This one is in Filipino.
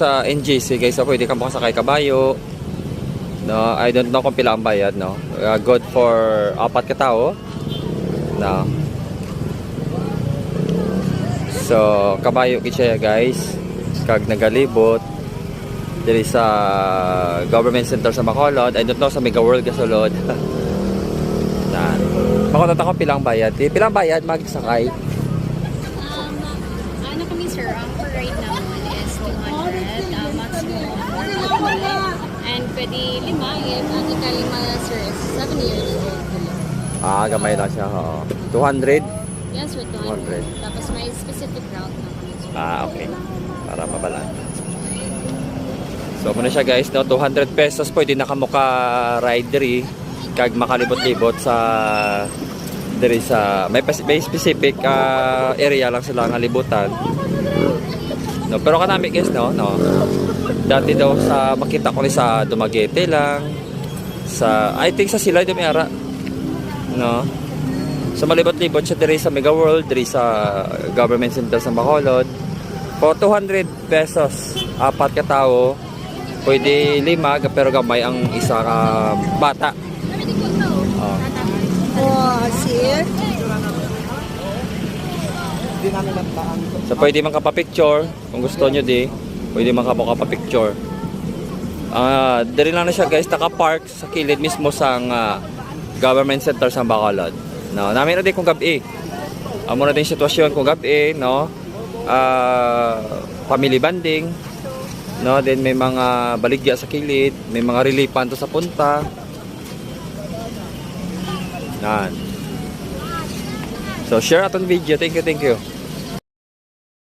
Sa NGC guys, so pwede ka makasakay kabayo. No, I don't know kung pila ang bayad, no. Uh, good for apat ka tao. No. So, kabayo gid siya guys. Kag nagalibot diri sa government center sa Bacolod. I don't know sa Mega World kasulod. Yan. Makunta ko pilang bayad. Pilang bayad magsakay. Um, ano kami sir, ang per ride naman is 200, uh, maximum 450. And pwede lima, if ang ika lima sir is 7 years old. Ah, gamay lang siya. Oo. 200. Yes sir, 200. 200. Tapos may specific route na kami sir. Ah, okay. Para mabalan. So, muna siya guys, no? 200 pesos pwede na kamo ka ride diri kag makalibot-libot sa diri sa may, pas- may specific ah, area lang sila nga libutan. No, pero kanami guys, no, no. Dati daw sa makita ko ni sa Dumaguete lang sa I think sa Silay Dumiara. No. So malibot-libot siya diri sa Mega World, diri sa Government Center sa Bacolod. For 200 pesos, apat ka tao. Pwede lima, pero gamay ang isa ka bata. Oh. Oh, see? So pwede man kapapicture, kung gusto nyo di, pwede man kamo kapapicture. Ah, diri lang na siya guys, naka-park sa kilid mismo sa ah, government center sa Bacolod. No, namin na din kung gabi. Amo na din sitwasyon kung gabi, no. Ah, family banding. No, then may mga baligya sa kilid, may mga relipan to sa punta. Yan. So share aton video. Thank you, thank you.